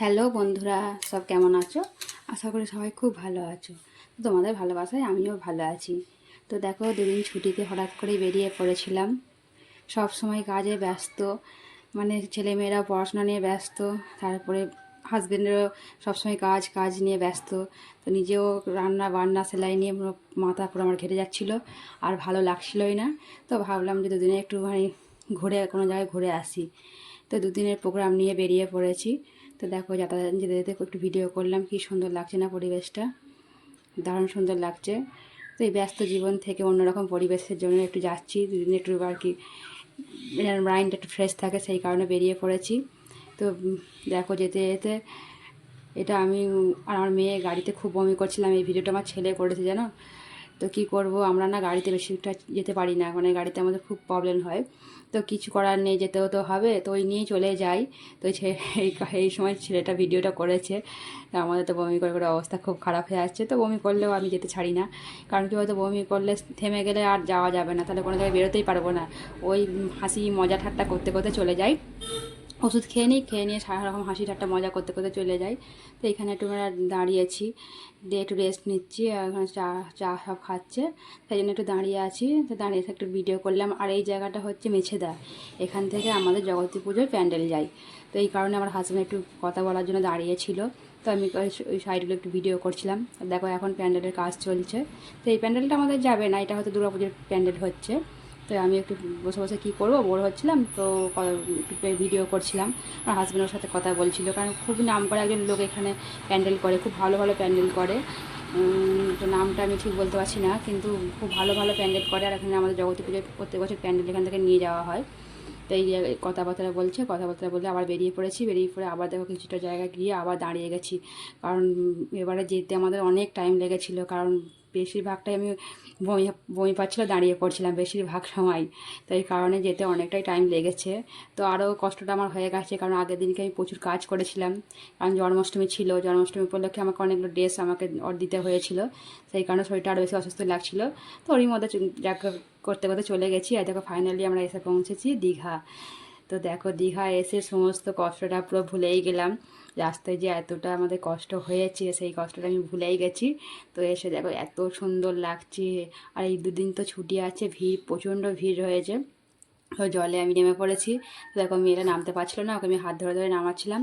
Hello বন্ধুরা, সব কেমন আছো? আশা করি সবাই খুব ভালো আছো। তোমাদের ভালোবাসায় আমিও ভালো আছি। তো দেখো, দুদিন ছুটিতে হঠাৎ করে বেরিয়ে পড়েছিলাম। সব সময় কাজে ব্যস্ত মানে ছেলেমেয়েরাও পড়াশোনা নিয়ে ব্যস্ত, তারপরে হাজবেন্ডেরও সবসময় কাজ কাজ নিয়ে ব্যস্ত। তো নিজেও রান্না বান্না, সেলাই নিয়ে মাথা পুরো আমার ঘেটে যাচ্ছিল, আর ভালো লাগছিলোই না। তো ভাবলাম যে দুদিনে একটুখানি ঘুরে কোনো জায়গায় ঘুরে আসি। তো দুদিনের প্রোগ্রাম নিয়ে বেরিয়ে পড়েছি। তো দেখো যাতায়াত যেতে যেতে একটু ভিডিও করলাম, কি সুন্দর লাগছে না পরিবেশটা? দারুণ সুন্দর লাগছে। তো এই ব্যস্ত জীবন থেকে অন্যরকম পরিবেশের জন্য একটু যাচ্ছি, দুদিন একটু আর কি মাইন্ড একটু ফ্রেশ থাকে, সেই কারণে বেরিয়ে পড়েছি। তো দেখো যেতে যেতে এটা আমি আর আমার মেয়ে গাড়িতে খুব বমি করছিলাম, এই ভিডিওটা আমার ছেলে করেছে, জানো? তো কি করব, আমরা না গাড়িতে বেশিটা যেতে পারি না মানে গাড়িতে আমাদের খুব প্রবলেম হয়। তো কিছু করার নেই, যেতেও তো হবে, তো ওই নিয়ে চলে যাই। তো এই এই সময় ছেলেটা ভিডিওটা করেছে আমাদের তো বমি করে করে অবস্থা খুব খারাপ হয়ে আসছে, তো বমি করলেও আমি যেতে ছাড়ি না। কারণ কি হয়তো বমি করলে থেমে গেলে আর যাওয়া যাবে না, তাহলে কোনো জায়গায় বেরোতেই পারব না। ওই হাসি মজা ঠাট্টা করতে করতে চলে যাই। ওষুধ খেয়ে নিই, খেয়ে নিয়ে সারা রকম হাসি ঠাট্টা মজা করতে করতে চলে যাই। তো এখানে একটু আমরা দাঁড়িয়েছি, দিয়ে একটু রেস্ট নিচ্ছি, আর ওখানে চা চা সব খাচ্ছে। তাই জন্য একটু দাঁড়িয়ে আছি, তো দাঁড়িয়ে একটু ভিডিও করলাম। আর এই জায়গাটা হচ্ছে মেছেদা, এখান থেকে আমাদের জগতী পুজোর প্যান্ডেল যাই। তো এই কারণে আমার হাজব্যান্ড একটু কথা বলার জন্য দাঁড়িয়েছিল তো আমি ওই সাইডগুলো একটু ভিডিও করছিলাম। দেখো এখন প্যান্ডেলের কাজ চলছে। তো এই প্যান্ডেলটা আমাদের যাবে না, এটা হয়তো দুর্গাপুজোর প্যান্ডেল হচ্ছে। তো আমি একটু বসে বসে কী করব? বোর হচ্ছিলাম, তো ভিডিও করছিলাম। আমার হাজব্যান্ডের সাথে কথা বলছিল, কারণ খুবই নাম করে একজন লোক এখানে প্যান্ডেল করে, খুব ভালো ভালো প্যান্ডেল করে। তো নামটা আমি ঠিক বলতে পারছি না, কিন্তু খুব ভালো ভালো প্যান্ডেল করে, আর এখানে আমাদের জগতী পুজোয় প্রত্যেক বছর প্যান্ডেল এখান থেকে নিয়ে যাওয়া হয়। তো এই কথাবার্তা বলছে, কথাবার্তা বলে আবার বেরিয়ে পড়েছি। বেরিয়ে পড়ে আবার দেখো কিছুটা জায়গা গিয়ে আবার দাঁড়িয়ে গেছি। কারণ এবারে যেতে আমাদের অনেক টাইম লেগেছিলো, কারণ বেশিরভাগটাই আমি বমি বমি পাচ্ছিলো, দাঁড়িয়ে পড়ছিলাম বেশিরভাগ সময়। তো এই কারণে যেতে অনেকটাই টাইম লেগেছে। তো আরও কষ্টটা আমার হয়ে গেছে, কারণ আগের দিনকে আমি প্রচুর কাজ করেছিলাম। কারণ জন্মাষ্টমী ছিল, জন্মাষ্টমী উপলক্ষে আমাকে অনেকগুলো ড্রেস আমাকে দিতে হয়েছিল। সেই কারণে শরীরটা আরও বেশি অসুস্থ লাগছিল। তো ওরই মধ্যে চ- যা ক- করতে করতে চলে গেছি আর দেখো ফাইনালি আমরা এসে পৌঁছেছি দীঘা। তো দেখো দীঘা এসে সমস্ত কষ্টটা পুরো ভুলেই গেলাম। রাস্তায় যে এতটা আমাদের কষ্ট হয়েছে, সেই কষ্টটা আমি ভুলেই গেছি। তো এসে দেখো এত সুন্দর লাগছে। আর এই দুদিন তো ছুটি আছে, ভিড়, প্রচণ্ড ভিড় হয়েছে জলে আমি নেমে পড়েছি। তো দেখো মেয়েরা নামতে পারছিল না, ওকে আমি হাত ধরে ধরে নামাচ্ছিলাম।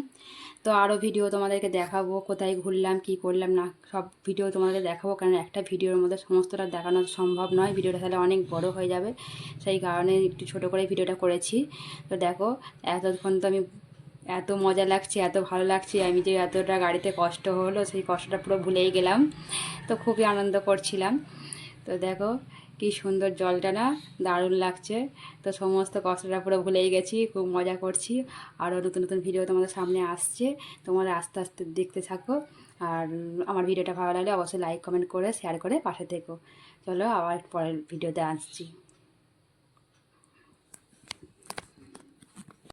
তো আরও ভিডিও তোমাদেরকে দেখাবো, কোথায় ঘুরলাম, কি করলাম, না, সব ভিডিও তোমাদের দেখাবো, কারণ একটা ভিডিওর মধ্যে সমস্তটা দেখানো সম্ভব নয়। ভিডিওটা তাহলে অনেক বড় হয়ে যাবে, সেই কারণে একটু ছোটো করে ভিডিওটা করেছি। তো দেখো, এতক্ষণ তো আমি এত মজা লাগছে, এত ভালো লাগছে, আমি যে এতটা গাড়িতে কষ্ট হলো, সেই কষ্টটা পুরো ভুলেই গেলাম। তো খুবই আনন্দ করছিলাম। তো দেখো কি সুন্দর জলটা না, দারুণ লাগছে। তো সমস্ত কষ্টটা পুরো ভুলেই গেছি, খুব মজা করছি। আরও নতুন নতুন ভিডিও তোমাদের সামনে আসছে, তোমরা আস্তে আস্তে দেখতে থাকো। আর আমার ভিডিওটা ভালো লাগলে অবশ্যই লাইক কমেন্ট করে শেয়ার করে পাশে থেকো। চলো আবার পরের ভিডিওতে আসছি।